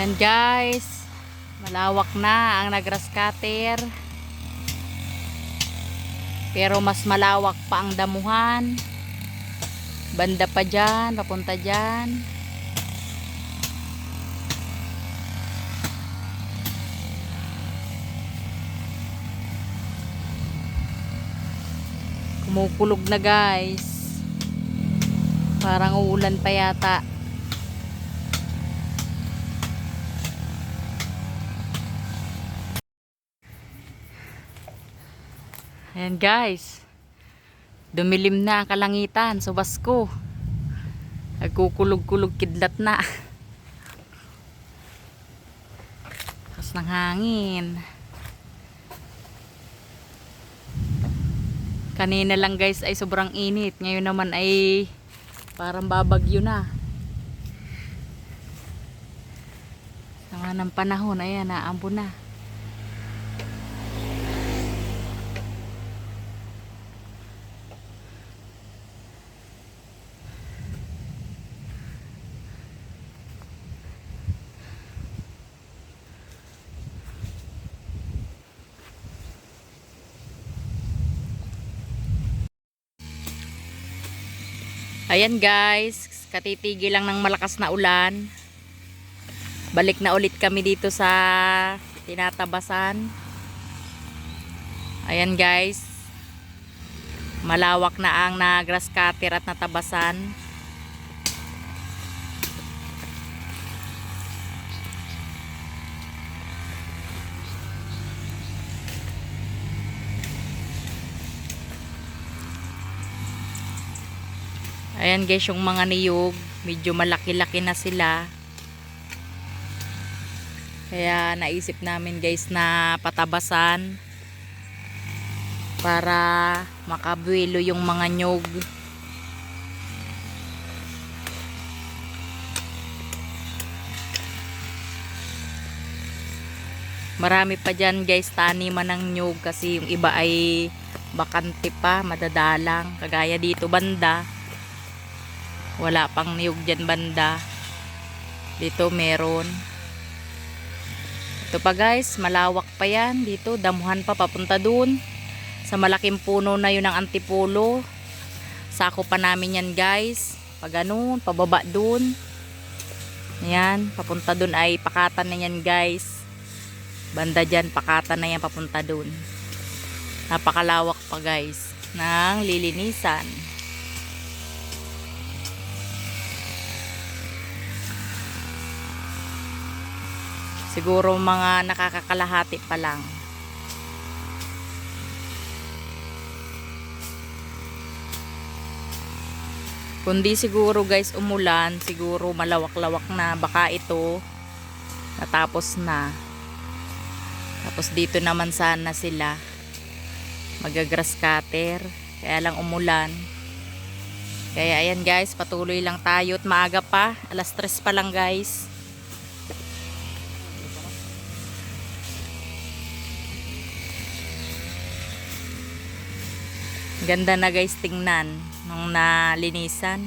Ayan guys, malawak na ang nagras. Pero mas malawak pa ang damuhan. Banda pa dyan, papunta dyan. Kumukulog na guys. Parang uulan pa yata. Ayan guys. Dumilim na ang kalangitan sa Basko. Nagkukulog-kulog kidlat na. Kas ng hangin. Kanina lang guys ay sobrang init. Ngayon naman ay parang babagyo na. Sama ng panahon, ayan, naambo na. Ayan guys, katitigil lang ng malakas na ulan. Balik na ulit kami dito sa tinatabasan. Ayan guys. Malawak na ang na grass cutter at natabasan. Ayan guys, yung mga niyog, medyo malaki-laki na sila. Kaya naisip namin guys na patabasan para makabuelo yung mga nyog. Marami pa dyan guys taniman ng nyog kasi yung iba ay bakante pa, madadalang. Kagaya dito banda, wala pang niyog dyan banda. Dito meron. Ito pa guys malawak pa yan. Dito damuhan pa papunta dun. Sa malaking puno na yun ng antipolo sako pa namin yan guys. Pag ganun pababa dun. Yan papunta dun ay pakatan na yan guys. Banda dyan pakatan na yan papunta dun. Napakalawak pa guys ng lilinisan Siguro mga nakakakalahati pa lang. Kundi siguro guys umulan, siguro malawak-lawak na baka ito natapos na. Tapos dito naman sana sila magagrass cutter. Kaya lang umulan. Kaya ayan guys, patuloy lang tayo at maaga pa. Alas 3 pa lang guys. Ganda na guys tingnan nung nalinisan.